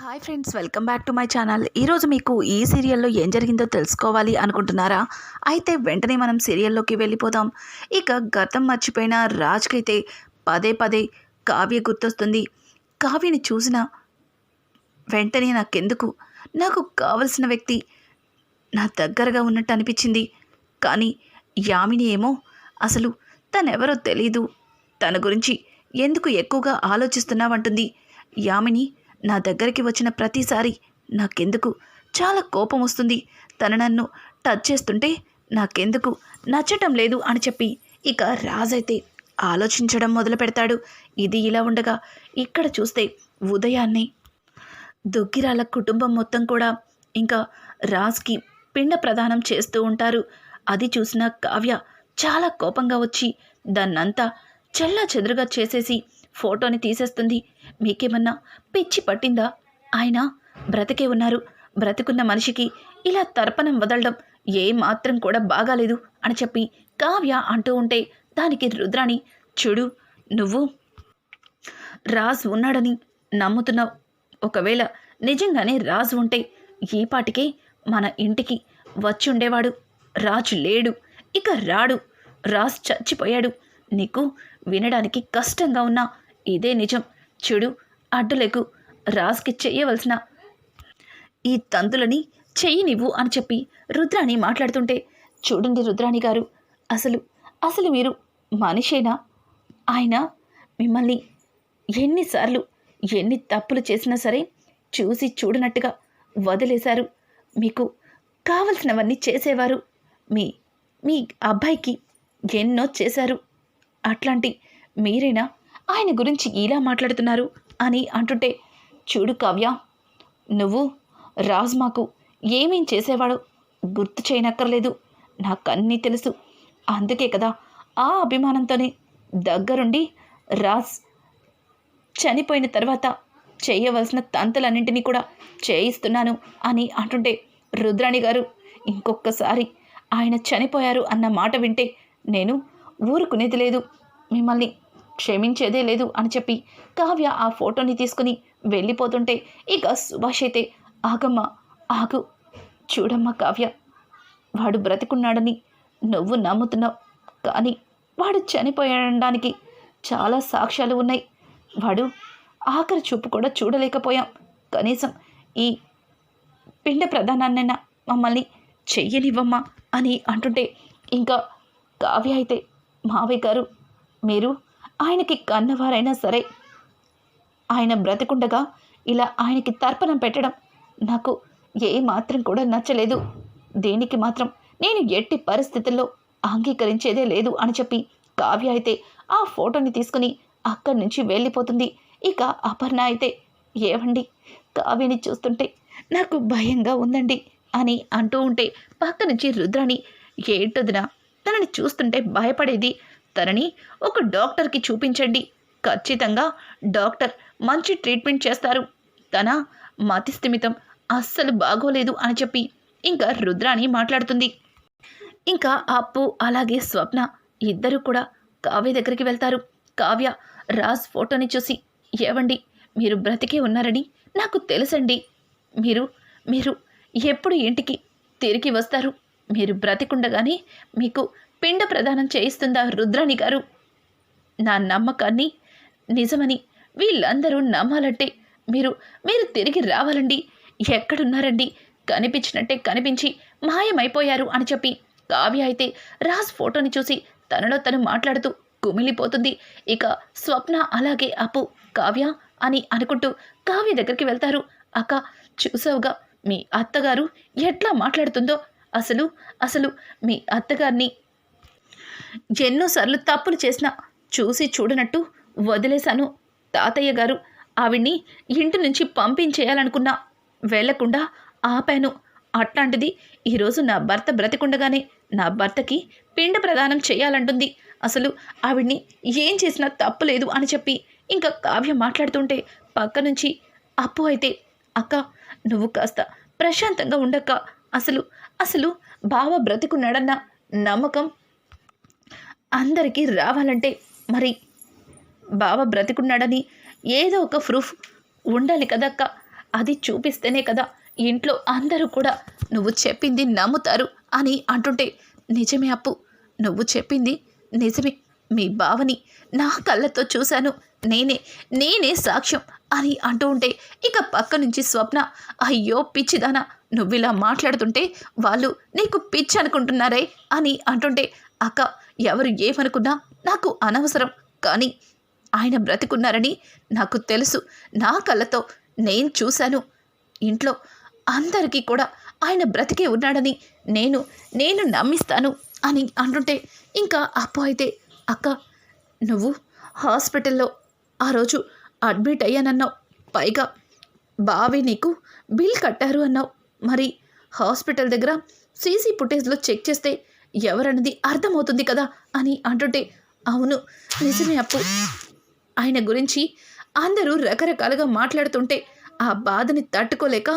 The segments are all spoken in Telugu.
Hi friends welcome back to my channel ఈరోజు మీకు ఈ సీరియల్లో ఏం జరిగిందో తెలుసుకోవాలి అనుకుంటున్నారా? అయితే వెంటనే మనం సీరియల్లోకి వెళ్ళిపోదాం. ఇక గతం మర్చిపోయిన రాజ్కైతే పదే పదే కావ్య గుర్తొస్తుంది. కావ్యని చూసిన వెంటనే నాకెందుకు? నాకు కావలసిన వ్యక్తి నా దగ్గరగా ఉన్నట్టు అనిపించింది. కానీ యామిని ఏమో అసలు తనెవరో తెలీదు. తన గురించి ఎందుకు ఎక్కువగా ఆలోచిస్తున్నావంటుంది యామిని? నా దగ్గరికి వచ్చిన ప్రతిసారి నాకెందుకు? చాలా కోపం వస్తుంది. తను నన్ను టచ్ చేస్తుంటే నాకెందుకు? నచ్చటం లేదు అని చెప్పి ఇక రాజైతే ఆలోచించడం మొదలు పెడతాడు ఇది ఇలా ఉండగా ఇక్కడ చూస్తే ఉదయాన్నే దుగ్గిరాల కుటుంబం మొత్తం కూడా ఇంకా రాజ్కి పిండ ప్రదానం చేస్తూ ఉంటారు. అది చూసిన కావ్య చాలా కోపంగా వచ్చి దాన్నంతా చెల్లా చెదురుగా చేసేసి ఫోటోని తీసేస్తుంది. మీకేమన్నా పిచ్చి పట్టిందా? ఆయన బ్రతికే ఉన్నారు. బ్రతికున్న మనిషికి ఇలా తర్పణం వదలడం ఏ మాత్రం కూడా బాగాలేదు అని చెప్పి కావ్య అంటూ ఉంటే దానికి రుద్రాణి చూడు నువ్వు రాజ్ ఉన్నాడని నమ్ముతున్నావు. ఒకవేళ నిజంగానే రాజు ఉంటే ఈ పాటికే మన ఇంటికి వచ్చి ఉండేవాడు రాజు లేడు ఇక రాడు. రాజు చచ్చిపోయాడు. నీకు వినడానికి కష్టంగా ఉన్నా ఇదే నిజం. చెడు అడ్డులకు రాజ్కి చెయ్యవలసిన ఈ తంతులని చెయ్యి అని చెప్పి రుద్రాణి మాట్లాడుతుంటే చూడండి రుద్రాణి గారు అసలు అసలు మీరు మనిషేనా? ఆయన మిమ్మల్ని ఎన్నిసార్లు ఎన్ని తప్పులు చేసినా సరే చూసి చూడనట్టుగా వదిలేశారు. మీకు కావలసినవన్నీ చేసేవారు. మీ మీ అబ్బాయికి ఎన్నో చేశారు. అట్లాంటి మీరేనా? ఆయన గురించి ఇలా మాట్లాడుతున్నారు అని అంటుంటే చూడు కావ్య నువ్వు రాజ్ మాకు ఏమేం చేసేవాడో గుర్తు చేయనక్కర్లేదు. నాకన్నీ తెలుసు. అందుకే కదా ఆ అభిమానంతోనే దగ్గరుండి రాజ్ చనిపోయిన తర్వాత చేయవలసిన తంతులన్నింటినీ కూడా చేయిస్తున్నాను అని అంటుంటే రుద్రాణి గారు ఇంకొకసారి ఆయన చనిపోయారు అన్న మాట వింటే నేను ఊరుకునేది లేదు. మిమ్మల్ని క్షమించేదే లేదు అని చెప్పి కావ్య ఆ ఫోటోని తీసుకుని వెళ్ళిపోతుంటే ఇక సుభాష్ అయితే ఆగమ్మ ఆగు. చూడమ్మా కావ్య. వాడు బ్రతికున్నాడని నువ్వు నమ్ముతున్నావు. కానీ వాడు చనిపోయడానికి చాలా సాక్ష్యాలు ఉన్నాయి. వాడు ఆఖరి చూపు కూడా చూడలేకపోయాం. కనీసం ఈ పిండ ప్రధానాన్నైనా మమ్మల్ని చెయ్యనివ్వమ్మా అని అంటుంటే ఇంకా కావ్య అయితే మావయ్య గారు మీరు ఆయనకి కన్నవారైనా సరే. ఆయన బ్రతికుండగా ఇలా ఆయనకి తర్పణం పెట్టడం నాకు ఏ మాత్రం కూడా నచ్చలేదు. దేనికి మాత్రం? నేను ఎట్టి పరిస్థితుల్లో అంగీకరించేదే లేదు అని చెప్పి కావ్య అయితే ఆ ఫోటోని తీసుకుని అక్కడి నుంచి వెళ్ళిపోతుంది. ఇక అపర్ణ అయితే ఏవండి? కావ్యని చూస్తుంటే నాకు భయంగా ఉందండి అని అంటూ ఉంటే పక్క నుంచి రుద్రని ఏంటొదినా? తనని చూస్తుంటే భయపడేది తరణి ఒక డాక్టర్కి చూపించండి. ఖచ్చితంగా డాక్టర్ మంచి ట్రీట్మెంట్ చేస్తారు. తన మతిస్థిమితం అస్సలు బాగోలేదు అని చెప్పి ఇంకా రుద్రాణి మాట్లాడుతుంది. ఇంకా అప్పు అలాగే స్వప్న ఇద్దరు కూడా కావ్య దగ్గరికి వెళ్తారు. కావ్య రాజ్ ఫోటోని చూసి ఏవండి మీరు బ్రతికే ఉన్నారని నాకు తెలుసండి. మీరు మీరు ఎప్పుడు ఇంటికి తిరిగి వస్తారు? మీరు బ్రతికుండగానే మీకు పిండ ప్రదానం చేయిస్తుందా రుద్రాణి గారు? నా నమ్మకాన్ని నిజమని వీళ్ళందరూ నమ్మాలంటే మీరు మీరు తిరిగి రావాలండి. ఎక్కడున్నారండి? కనిపించినట్టే కనిపించి మాయమైపోయారు అని చెప్పి కావ్య అయితే రాజ్ ఫోటోని చూసి తనలో తను మాట్లాడుతూ కుమిలిపోతుంది. ఇక స్వప్న అలాగే అప్పు కావ్య అని అనుకుంటూ కావ్య దగ్గరికి వెళ్తారు. అక్క చూసావుగా మీ అత్తగారు ఎట్లా మాట్లాడుతుందో? అసలు అసలు మీ అత్తగారిని ఎన్నోసార్లు తప్పులు చేసినా చూసి చూడనట్టు వదిలేశాను. తాతయ్య గారు ఆవిడ్ని ఇంటి నుంచి పంపించేయాలనుకున్నా వెళ్ళకుండా ఆపాను. అట్లాంటిది ఈరోజు నా భర్త బ్రతికుండగానే నా భర్తకి పిండ ప్రదానం చేయాలంటుంది. అసలు ఆవిడ్ని ఏం చేసినా తప్పు లేదు అని చెప్పి ఇంకా కావ్య మాట్లాడుతుంటే పక్క నుంచి అప్పు అయితే అక్క నువ్వు కాస్త ప్రశాంతంగా ఉండక్క. అసలు అసలు బావ బ్రతికున్నాడన్న నమ్మకం అందరికీ రావాలంటే మరి బావ బ్రతికున్నాడని ఏదో ఒక ప్రూఫ్ ఉండాలి కదక్క. అది చూపిస్తేనే కదా ఇంట్లో అందరూ కూడా నువ్వు చెప్పింది నమ్ముతారు అని అంటుంటే నిజమే అప్పు నువ్వు చెప్పింది నిజమే. మీ బావని నా కళ్ళతో చూశాను. నేనే నేనే సాక్ష్యం అని అంటూ ఉంటే ఇక పక్క నుంచి స్వప్న అయ్యో పిచ్చిదానా నువ్విలా మాట్లాడుతుంటే వాళ్ళు నీకు పిచ్చి అనుకుంటున్నారే అని అంటుంటే అక్క ఎవరు ఏమనుకున్నా నాకు అనవసరం కానీ ఆయన బ్రతికున్నారని నాకు తెలుసు. నా కళ్ళతో నేను చూశాను. ఇంట్లో అందరికీ కూడా ఆయన బ్రతికే ఉన్నాడని నేను నేను నమ్మిస్తాను అని అంటుంటే ఇంకా అప్పు అయితే అక్క నువ్వు హాస్పిటల్లో ఆ రోజు అడ్మిట్ అయ్యానన్నావు. పైగా బావి నీకు బిల్ కట్టారు అన్నావు. మరి హాస్పిటల్ దగ్గర సీసీ ఫుటేజ్లో చెక్ చేస్తే ఎవరన్నది అర్థమవుతుంది కదా అని అంటుంటే అవును నిజమే అప్పు. ఆయన గురించి అందరూ రకరకాలుగా మాట్లాడుతుంటే ఆ బాధని తట్టుకోలేక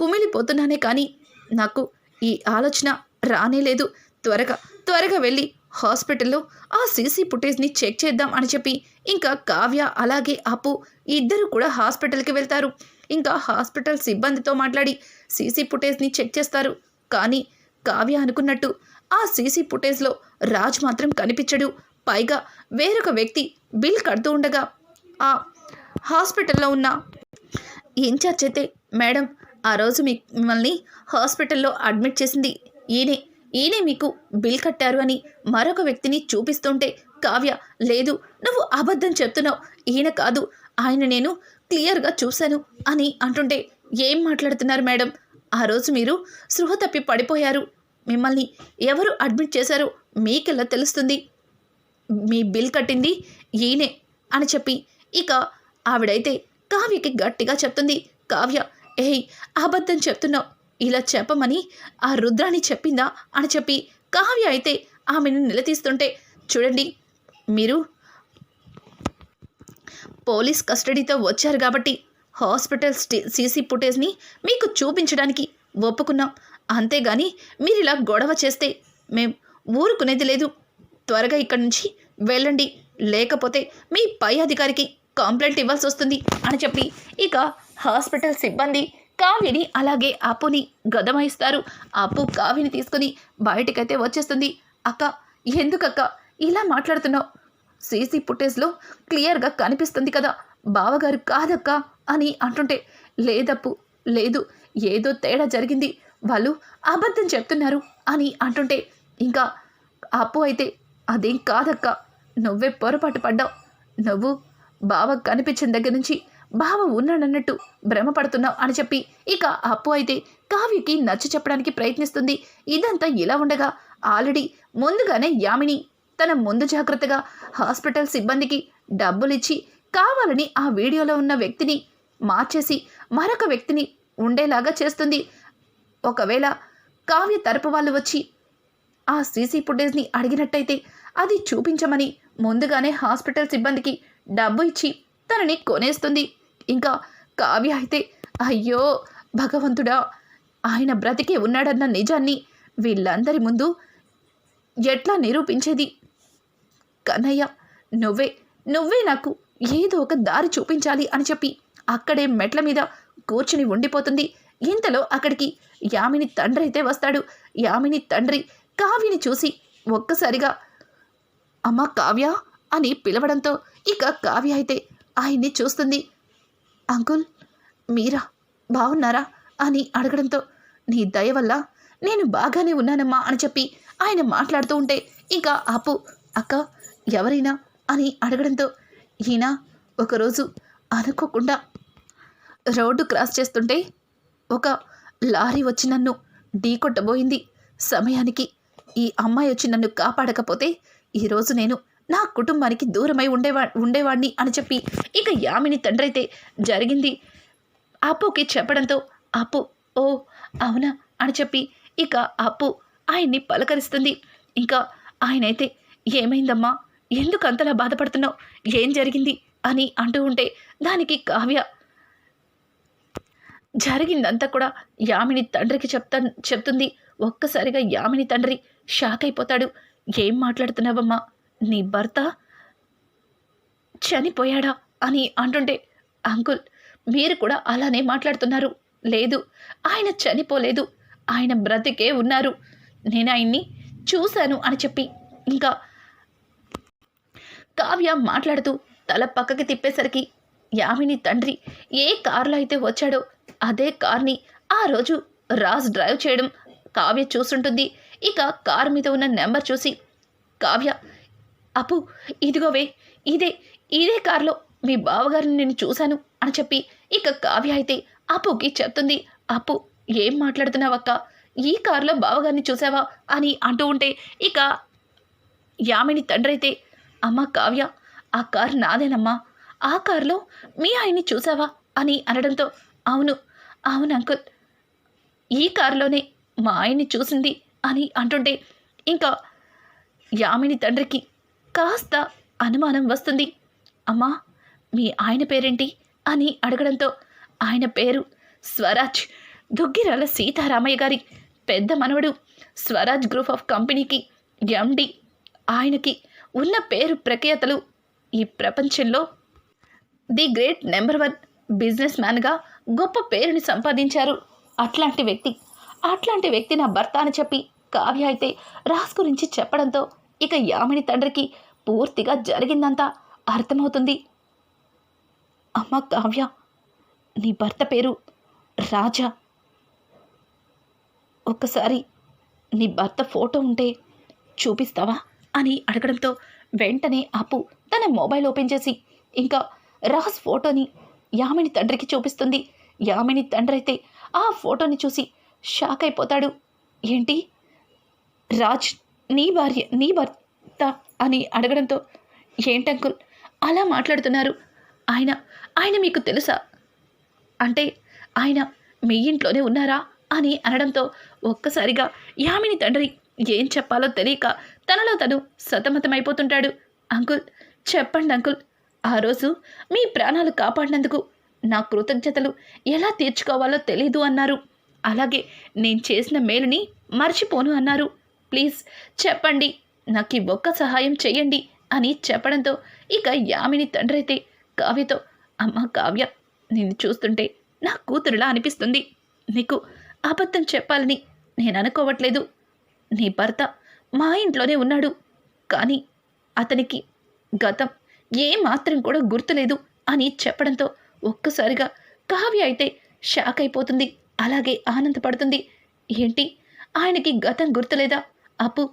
కుమిలిపోతున్నానే కానీ నాకు ఈ ఆలోచన రానేలేదు త్వరగా త్వరగా వెళ్ళి హాస్పిటల్లో ఆ సీసీ ఫుటేజ్ని చెక్ చేద్దాం అని చెప్పి ఇంకా కావ్య అలాగే అప్పు ఇద్దరు కూడా హాస్పిటల్కి వెళ్తారు. ఇంకా హాస్పిటల్ సిబ్బందితో మాట్లాడి సీసీ ఫుటేజ్ని చెక్ చేస్తారు. కానీ కావ్య అనుకున్నట్టు ఆ సీసీ ఫుటేజ్లో రాజ్ మాత్రం కనిపించడు. పైగా వేరొక వ్యక్తి బిల్ కడుతూ ఉండగా ఆ హాస్పిటల్లో ఉన్న ఇన్ఛార్జ్ అయితే మేడం ఆ రోజు మీ మిమ్మల్ని హాస్పిటల్లో అడ్మిట్ చేసింది ఈయనే. ఈయనే మీకు బిల్ కట్టారు అని మరొక వ్యక్తిని చూపిస్తుంటే కావ్య లేదు నువ్వు అబద్ధం చెప్తున్నావు. ఈయన కాదు ఆయన నేను క్లియర్గా చూశాను అని అంటుంటే ఏం మాట్లాడుతున్నారు మేడం? ఆ రోజు మీరు సృహ తప్పి పడిపోయారు. మిమ్మల్ని ఎవరు అడ్మిట్ చేశారో మీకెలా తెలుస్తుంది? మీ బిల్ కట్టింది ఈయనే అని చెప్పి ఇక ఆవిడైతే కావ్యకి గట్టిగా చెప్తుంది. కావ్య ఏయ్ అబద్ధం చెప్తున్నావు. ఇలా చెప్పమని ఆ రుద్రాణి చెప్పిందా? అని చెప్పి కావ్య అయితే ఆమెను నిలదీస్తుంటే చూడండి మీరు పోలీస్ కస్టడీతో వచ్చారు కాబట్టి హాస్పిటల్ స్టే సీసీ ఫుటేజ్ని మీకు చూపించడానికి ఒప్పుకున్నాం. అంతేగాని మీరు ఇలా గొడవ చేస్తే మేం ఊరుకునేది లేదు. త్వరగా ఇక్కడి నుంచి వెళ్ళండి. లేకపోతే మీ పై అధికారికి కంప్లైంట్ ఇవ్వాల్సి వస్తుంది అని చెప్పి ఇక హాస్పిటల్ సిబ్బంది కావ్యని అలాగే అప్పుని గదమాయిస్తారు. అప్పు కావ్యని తీసుకుని బయటకైతే వచ్చేస్తుంది. అక్క ఎందుకక్క ఇలా మాట్లాడుతున్నావు? సీసీ ఫుటేజ్లో క్లియర్గా కనిపిస్తుంది కదా. బావగారు కాదక్క అని అంటుంటే లేదప్పు లేదు. ఏదో తేడా జరిగింది. వాళ్ళు అబద్ధం చెప్తున్నారు అని అంటుంటే ఇంకా అప్పు అయితే అదేం కాదక్క. నువ్వే పొరపాటు పడ్డావు. నువ్వు బావ కనిపించిన దగ్గర నుంచి బావ ఉన్నాడన్నట్టు భ్రమపడుతున్నావు అని చెప్పి ఇక అప్పు అయితే కావ్యకి నచ్చ చెప్పడానికి ప్రయత్నిస్తుంది. ఇదంతా ఇలా ఉండగా ఆల్రెడీ ముందుగానే యామిని తన ముందు జాగ్రత్తగా హాస్పిటల్ సిబ్బందికి డబ్బులిచ్చి కావాలని ఆ వీడియోలో ఉన్న వ్యక్తిని మార్చేసి మరొక వ్యక్తిని ఉండేలాగా చేస్తుంది. ఒకవేళ కావ్య తరపు వాళ్ళు వచ్చి ఆ సీసీ ఫుటేజ్ని అడిగినట్టయితే అది చూపించమని ముందుగానే హాస్పిటల్ సిబ్బందికి డబ్బు ఇచ్చి తనని కొనేస్తుంది. ఇంకా కావ్య అయితే అయ్యో భగవంతుడా ఆయన బ్రతికే ఉన్నాడన్న నిజాన్ని వీళ్ళందరి ముందు ఎట్లా నిరూపించేది? కన్నయ్య నువ్వే నువ్వే నాకు ఏదో ఒక దారి చూపించాలి అని చెప్పి అక్కడే మెట్ల మీద కూర్చుని ఉండిపోతుంది. ఇంతలో అక్కడికి యామిని తండ్రి అయితే వస్తాడు. యామిని తండ్రి కావ్యని చూసి ఒక్కసారిగా అమ్మ కావ్య అని పిలవడంతో ఇక కావ్య అయితే ఆయన్ని చూస్తుంది. అంకుల్ మీరా? బాగున్నారా అని అడగడంతో నీ దయ వల్ల నేను బాగానే ఉన్నానమ్మా అని చెప్పి ఆయన మాట్లాడుతూ ఉంటే ఇక అప్పు అక్క ఎవరైనా? అని అడగడంతో ఈయన ఒకరోజు అనుకోకుండా రోడ్డు క్రాస్ చేస్తుంటే ఒక లారీ వచ్చి నన్ను ఢీకొట్టబోయింది సమయానికి ఈ అమ్మాయి వచ్చి నన్ను కాపాడకపోతే ఈరోజు నేను నా కుటుంబానికి దూరమై ఉండేవా ఉండేవాడిని అని చెప్పి ఇక యామిని తండ్రి అయితే జరిగింది. అప్పుకి చెప్పడంతో అప్పు ఓ అవునా అని చెప్పి ఇక అప్పు ఆయన్ని పలకరిస్తుంది. ఇంకా ఆయనైతే ఏమైందమ్మా? ఎందుకు అంతలా బాధపడుతున్నావు? ఏం జరిగింది? అని అంటూ ఉంటే దానికి కావ్య జరిగిందంతా కూడా యామిని తండ్రికి చెప్తా చెప్తుంది. ఒక్కసారిగా యామిని తండ్రి షాక్ అయిపోతాడు. ఏం మాట్లాడుతున్నావమ్మా? నీ భర్త చనిపోయాడా? అని అంటుంటే అంకుల్ మీరు కూడా అలానే మాట్లాడుతున్నారు. లేదు ఆయన చనిపోలేదు. ఆయన బ్రతికే ఉన్నారు. నేను ఆయన్ని చూశాను అని చెప్పి ఇంకా కావ్య మాట్లాడుతూ తల పక్కకి తిప్పేసరికి యామిని తండ్రి ఏ కారులో అయితే వచ్చాడో అదే కార్ని ఆ రోజు రాజ్ డ్రైవ్ చేయడం కావ్య చూసుంటుంది ఇక కారు మీద ఉన్న నెంబర్ చూసి కావ్య అప్పు ఇదిగోవే ఇదే ఇదే కారులో మీ బావగారిని నేను చూశాను అని చెప్పి ఇక కావ్య అయితే అప్పుకి చెప్తుంది. అప్పు ఏం మాట్లాడుతున్నావక్క? ఈ కారులో బావగారిని చూసావా అని అంటూ ఉంటే ఇక యామిని తండ్రి అయితే అమ్మ కావ్య ఆ కారు నాదేనమ్మా. ఆ కారులో మీ ఆయన్ని చూసావా అని అనడంతో అవును అవును అంకుల్. ఈ కారులోనే మా ఆయన్ని చూసింది అని అంటుంటే ఇంకా యామిని తండ్రికి కాస్త అనుమానం వస్తుంది. అమ్మా మీ ఆయన పేరేంటి? అని అడగడంతో ఆయన పేరు స్వరాజ్. దుగ్గిరాల సీతారామయ్య గారి పెద్ద మనవడు స్వరాజ్ గ్రూప్ ఆఫ్ కంపెనీకి ఎండి. ఆయనకి ఉన్న పేరు ప్రఖ్యాతలు ఈ ప్రపంచంలో the great number one business మ్యాన్గా గొప్ప పేరుని సంపాదించారు. అట్లాంటి వ్యక్తి అట్లాంటి వ్యక్తి నా భర్త అని చెప్పి కావ్య అయితే రాస్ గురించి చెప్పడంతో ఇక యామిని తండ్రికి పూర్తిగా జరిగిందంతా అర్థమవుతుంది. అమ్మ కావ్య నీ భర్త పేరు రాజా. ఒక్కసారి నీ భర్త ఫోటో ఉంటే చూపిస్తావా అని అడగడంతో వెంటనే అప్పు తన మొబైల్ ఓపెన్ చేసి ఇంకా రాజ్ ఫోటోని యామిని తండ్రికి చూపిస్తుంది. యామిని తండ్రి అయితే ఆ ఫోటోని చూసి షాక్ అయిపోతాడు. ఏంటి? రాజ్ నీ భార్య నీ భర్త అని అడగడంతో ఏంటంకుల్ అలా మాట్లాడుతున్నారు. ఆయన ఆయన మీకు తెలుసా? అంటే ఆయన మీ ఇంట్లోనే ఉన్నారా? అని అనడంతో ఒక్కసారిగా యామిని తండ్రి ఏం చెప్పాలో తెలియక తనలో తను సతమతమైపోతుంటాడు. అంకుల్ చెప్పండి అంకుల్. ఆ రోజు మీ ప్రాణాలు కాపాడినందుకు నా కృతజ్ఞతలు ఎలా తీర్చుకోవాలో తెలీదు అన్నారు. అలాగే నేను చేసిన మేలుని మర్చిపోను అన్నారు. ప్లీజ్ చెప్పండి నాకు ఈ ఒక్క సహాయం చెయ్యండి అని చెప్పడంతో ఇక యామిని తండ్రి అయితే కావ్యతో అమ్మ కావ్య నిన్ను చూస్తుంటే నా కూతురులా అనిపిస్తుంది. నీకు అబద్ధం చెప్పాలని నేను అనుకోవట్లేదు. నీ భర్త మా ఇంట్లోనే ఉన్నాడు. కానీ అతనికి గతం ఏ మాత్రం కూడా గుర్తులేదు అని చెప్పడంతో ఒక్కసారిగా కావ్య అయితే షాక్ అయిపోతుంది. అలాగే ఆనందపడుతుంది. ఏంటి? ఆయనకి గతం గుర్తులేదా? అప్పు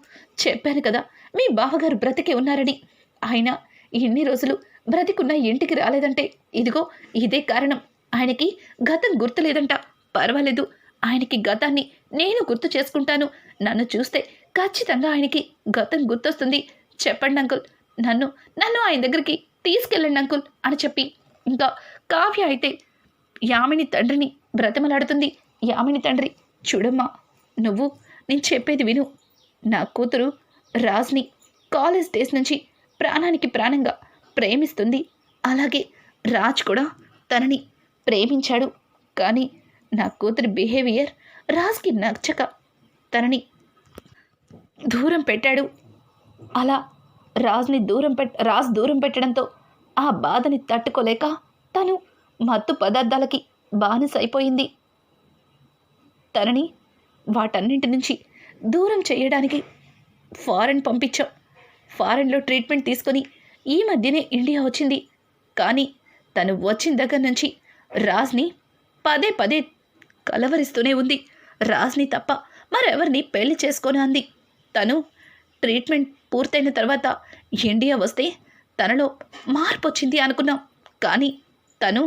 చెప్పాను కదా మీ బావగారు బ్రతికి ఉన్నారని. ఆయన ఎన్ని రోజులు బ్రతికున్న ఇంటికి రాలేదంటే ఇదిగో ఇదే కారణం. ఆయనకి గతం గుర్తులేదంట. పర్వాలేదు ఆయనకి గతాన్ని నేను గుర్తు చేసుకుంటాను. నన్ను చూస్తే ఖచ్చితంగా ఆయనకి గతం గుర్తొస్తుంది. చెప్పండి అంకుల్. నన్ను నన్ను ఆయన దగ్గరికి తీసుకెళ్ళండి అంకుల్ అని చెప్పి ఇంకా కావ్య అయితే యామిని తండ్రిని బ్రతమలాడుతుంది. యామిని తండ్రి చూడమ్మా నువ్వు నేను చెప్పేది విను. నా కూతురు రాజ్ని కాలేజ్ డేస్ నుంచి ప్రాణానికి ప్రాణంగా ప్రేమిస్తుంది. అలాగే రాజ్ కూడా తనని ప్రేమించాడు. కానీ నా కూతురి బిహేవియర్ రాజ్కి నచ్చక తనని దూరం పెట్టాడు. అలా రాజ్ని దూరం పెట్ రాజ్ దూరం పెట్టడంతో ఆ బాధని తట్టుకోలేక తను మత్తు పదార్థాలకి బానిసైపోయింది. తనని వాటన్నింటి నుంచి దూరం చేయడానికి ఫారెన్ పంపించాం. ఫారెన్లో ట్రీట్మెంట్ తీసుకొని ఈ మధ్యనే ఇండియా వచ్చింది. కానీ తను వచ్చిన దగ్గర నుంచి రాజ్ని పదే పదే కలవరిస్తూనే ఉంది. రాజ్ని తప్ప మరెవరిని పెళ్ళి చేసుకొని అంది. తను ట్రీట్మెంట్ పూర్తయిన తర్వాత ఇండియా వస్తే తనలో మార్పు వచ్చింది అనుకున్నాం. కానీ తను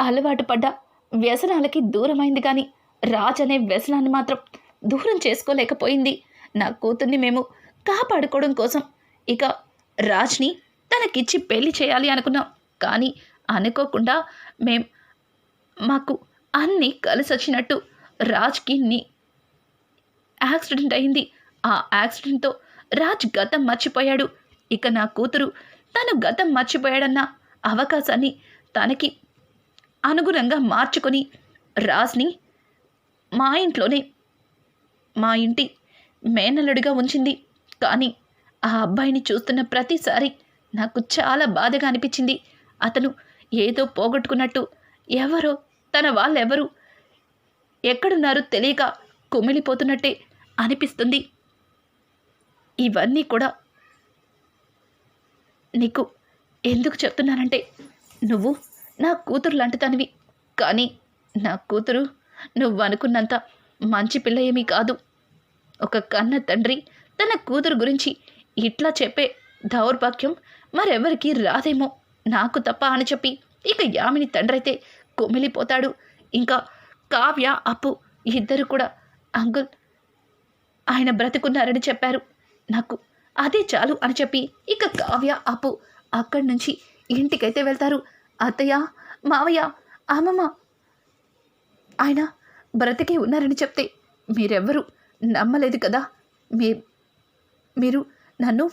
అలవాటు పడ్డ వ్యసనాలకి దూరమైంది కానీ రాజ్ అనే వ్యసనాన్ని మాత్రం దూరం చేసుకోలేకపోయింది. నా కూతుర్ని మేము కాపాడుకోవడం కోసం ఇక రాజ్ని తనకిచ్చి పెళ్ళి చేయాలి అనుకున్నాం. కానీ అనుకోకుండా మేం మాకు అన్నీ కలిసి వచ్చినట్టు రాజ్కి నీ యాక్సిడెంట్ అయింది. ఆ యాక్సిడెంట్తో రాజ్ గతం మర్చిపోయాడు. ఇక నా కూతురు తను గతం మర్చిపోయాడన్న అవకాశాన్ని తనకి అనుగుణంగా మార్చుకొని రాజ్ని మా ఇంట్లోనే మా ఇంటి మేనల్లుడిగా ఉంచింది. కానీ ఆ అబ్బాయిని చూస్తున్న ప్రతిసారి నాకు చాలా బాధగా అనిపించింది. అతను ఏదో పోగొట్టుకున్నట్టు ఎవరో తన వాళ్ళెవరు ఎక్కడున్నారో తెలియక కుమిలిపోతున్నట్టే అనిపిస్తుంది. ఇవన్నీ కూడా నీకు ఎందుకు చెప్తున్నానంటే నువ్వు నా కూతురు లాంటి తనివి కానీ నా కూతురు నువ్వు అనుకున్నంత మంచి పిల్ల ఏమీ కాదు. ఒక కన్న తండ్రి తన కూతురు గురించి ఇట్లా చెప్పే దౌర్భాగ్యం మరెవరికి రాదేమో నాకు తప్ప అని చెప్పి ఇక యామిని తండ్రైతే కుమిలిపోతాడు. ఇంకా కావ్య అప్పు ఇద్దరు కూడా అంకుల్ ఆయన బ్రతుకున్నారని చెప్పారు. నాకు అదే చాలు అని చెప్పి ఇక కావ్య అప్పు అక్కడి నుంచి ఇంటికైతే వెళ్తారు. అత్తయ్య మావయ్య అమ్మమ్మ. ఆయన బ్రతికే ఉన్నారని చెప్తే మీరెవ్వరూ నమ్మలేదు కదా? మీ మీరు నన్ను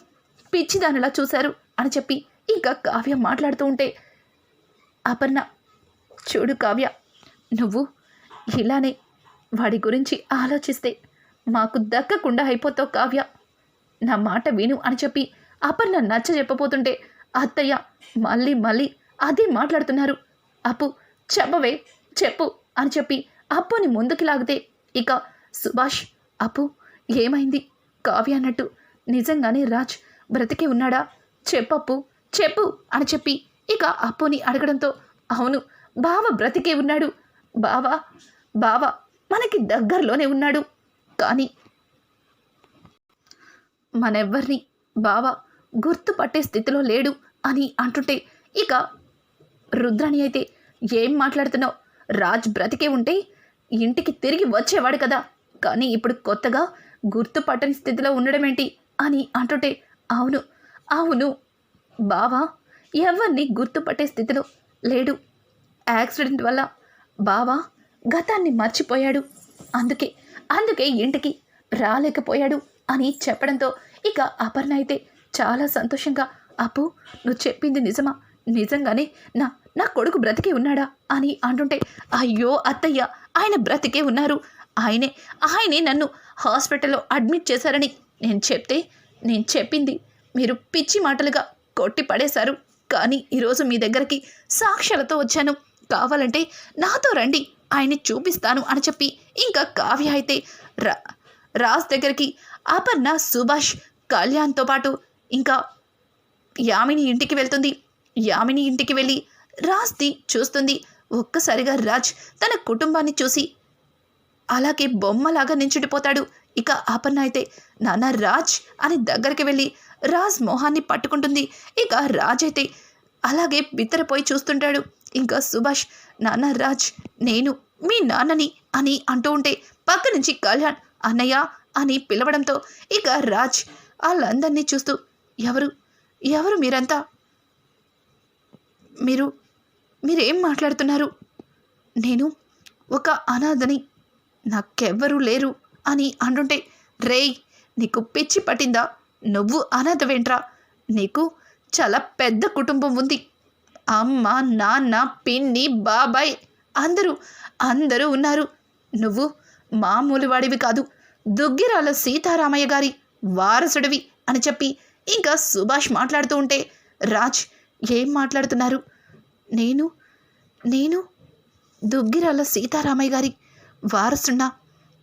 పిచ్చిదానిలా చూశారు అని చెప్పి ఇంకా కావ్య మాట్లాడుతూ ఉంటే అపర్ణ చూడు కావ్య నువ్వు ఇలానే వాడి గురించి ఆలోచిస్తే మాకు దక్కకుండా అయిపోతావు కావ్య. నా మాట విను అని చెప్పి అపర్ణ నచ్చ చెప్పబోతుంటే అత్తయ్య మళ్ళీ మళ్ళీ అదే మాట్లాడుతున్నారు. అప్పు చెప్పవే చెప్పు అని చెప్పి అప్పుని ముందుకు లాగితే ఇక సుభాష్ అప్పు ఏమైంది? కావ్య అన్నట్టు నిజంగానే రాజ్ బ్రతికి ఉన్నాడా? చెప్పప్పు చెప్పు అని చెప్పి ఇక అప్పుని అడగడంతో అవును బావ బ్రతికే ఉన్నాడు. బావా బావ మనకి దగ్గరలోనే ఉన్నాడు. కానీ మనెవ్వరిని బావ గుర్తుపట్టే స్థితిలో లేడు అని అంటుంటే ఇక రుద్రాణి అయితే ఏం మాట్లాడుతున్నావు? రాజ్ బ్రతికే ఉంటే ఇంటికి తిరిగి వచ్చేవాడు కదా. కానీ ఇప్పుడు కొత్తగా గుర్తుపట్టని స్థితిలో ఉండడమేంటి అని అంటుంటే అవును అవును. బావా ఎవరిని గుర్తుపట్టే స్థితిలో లేడు. యాక్సిడెంట్ వల్ల బావా గతాన్ని మర్చిపోయాడు. అందుకే అందుకే ఇంటికి రాలేకపోయాడు అని చెప్పడంతో ఇక అపర్ణ అయితే చాలా సంతోషంగా అప్పు నువ్వు చెప్పింది నిజమా? నిజంగానే నా నా కొడుకు బ్రతికే ఉన్నాడా? అని అంటుంటే అయ్యో అత్తయ్య ఆయన బ్రతికే ఉన్నారు. ఆయనే ఆయనే నన్ను హాస్పిటల్లో అడ్మిట్ చేశారని నేను చెప్తే నేను చెప్పింది మీరు పిచ్చి మాటలుగా కొట్టి పడేశారు. కానీ ఈరోజు మీ దగ్గరికి సాక్ష్యాలతో వచ్చాను. కావాలంటే నాతో రండి ఆయన్ని చూపిస్తాను అని చెప్పి ఇంకా కావ్య అయితే రా రాజ్ దగ్గరికి అపర్ణ సుభాష్ కళ్యాణ్తో పాటు ఇంకా యామిని ఇంటికి వెళ్తుంది. యామిని ఇంటికి వెళ్ళి రాజ్ని చూస్తుంది. ఒక్కసారిగా రాజ్ తన కుటుంబాన్ని చూసి అలాగే బొమ్మలాగా నించుడిపోతాడు. ఇక అపర్ణ అయితే నాన్న రాజ్ అని దగ్గరికి వెళ్ళి రాజ్ మొహాన్ని పట్టుకుంటుంది. ఇక రాజ్ అయితే అలాగే బిత్తరపోయి చూస్తుంటాడు. ఇంకా సుభాష్ నాన్న రాజ్ నేను మీ నాన్నని అని అంటూ ఉంటే పక్క నుంచి కళ్యాణ్ అన్నయ్య అని పిలవడంతో ఇక రాజ్ వాళ్ళందరినీ చూస్తూ ఎవరు? ఎవరు మీరంతా? మీరు మీరేం మాట్లాడుతున్నారు? నేను ఒక అనాథని. నాకెవ్వరూ లేరు అని అంటుంటే రేయ్ నీకు పిచ్చి పట్టిందా? నువ్వు అనాథవేంట్రా? నీకు చాలా పెద్ద కుటుంబం ఉంది. అమ్మ నాన్న పిన్ని బాబాయ్ అందరూ అందరూ ఉన్నారు. నువ్వు మామూలు వాడివి కాదు. దుగ్గిరాల సీతారామయ్య గారి వారసుడివి అని చెప్పి ఇంకా సుభాష్ మాట్లాడుతూ ఉంటే రాజ్ ఏం మాట్లాడుతున్నారు? నేను నేను దుగ్గిరాల సీతారామయ్య గారి వారసున్నా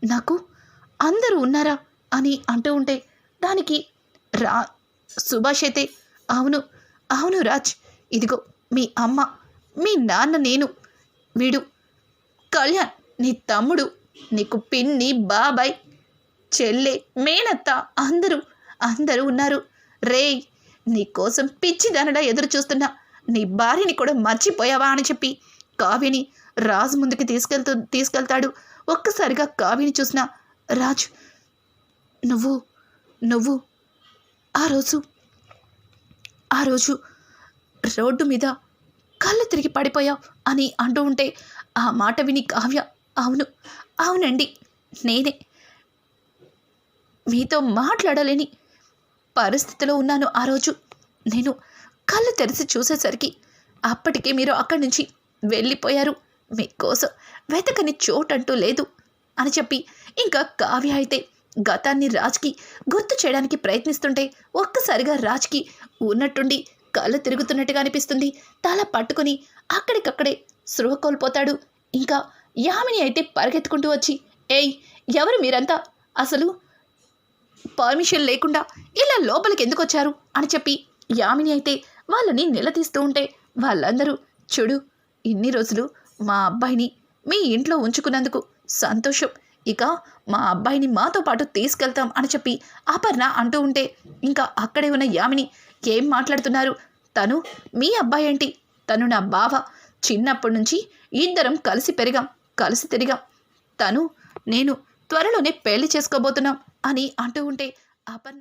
నాకు అందరూ ఉన్నారా? అని అంటూ ఉంటే దానికి రా సుభాష్ అయితే అవును అవును రాజ్ ఇదిగో మీ అమ్మ మీ నాన్న నేను వీడు కళ్యాణ్ నీ తమ్ముడు నీకు పిన్ని బాబాయ్ చెల్లె మేనత్త అందరూ అందరూ ఉన్నారు. రేయ్ నీకోసం పిచ్చిదనడా ఎదురు చూస్తున్నా. నీ భార్యని కూడా మర్చిపోయావా అని చెప్పి కావ్యని రాజు ముందుకి తీసుకెళ్తూ తీసుకెళ్తాడు. ఒక్కసారిగా కావ్యని చూసిన రాజు నువ్వు నువ్వు ఆ రోజు ఆ రోజు రోడ్డు మీద కళ్ళు తిరిగి పడిపోయావు అని అంటూ ఉంటే ఆ మాట విని కావ్య అవును అవునండి నేనే. మీతో మాట్లాడలేని పరిస్థితిలో ఉన్నాను ఆ రోజు. నేను కళ్ళు తెరిచి చూసేసరికి అప్పటికే మీరు అక్కడి నుంచి వెళ్ళిపోయారు. మీకోసం వెతకని చోటంటూ లేదు అని చెప్పి ఇంకా కావ్య అయితే గతాన్ని రాజ్కి గుర్తు చేయడానికి ప్రయత్నిస్తుంటే ఒక్కసారిగా రాజ్కి ఉన్నట్టుండి కళ్ళు తిరుగుతున్నట్టుగా అనిపిస్తుంది. తల పట్టుకుని అక్కడికక్కడే సృహ కోల్పోతాడు. ఇంకా యామిని అయితే పరిగెత్తుకుంటూ వచ్చి ఏయ్ ఎవరు మీరంతా? అసలు పర్మిషన్ లేకుండా ఇలా లోపలికి ఎందుకు వచ్చారు అని చెప్పి యామిని అయితే వాళ్ళని నిలదీస్తూ ఉంటే వాళ్ళందరూ చూడు ఇన్ని రోజులు మా అబ్బాయిని మీ ఇంట్లో ఉంచుకున్నందుకు సంతోషం. ఇక మా అబ్బాయిని మాతో పాటు తీసుకెళ్తాం అని చెప్పి అపర్ణ అంటూ ఉంటే ఇంకా అక్కడే ఉన్న యామిని ఏం మాట్లాడుతున్నారు? తను మీ అబ్బాయి ఏంటి? తను నా బావ. చిన్నప్పటి నుంచి ఇద్దరం కలిసి పెరిగాం కలిసి తిరిగాం. తను నేను త్వరలోనే పెళ్ళి చేసుకోబోతున్నాం. అని అంటూ ఉంటే అపర్ణ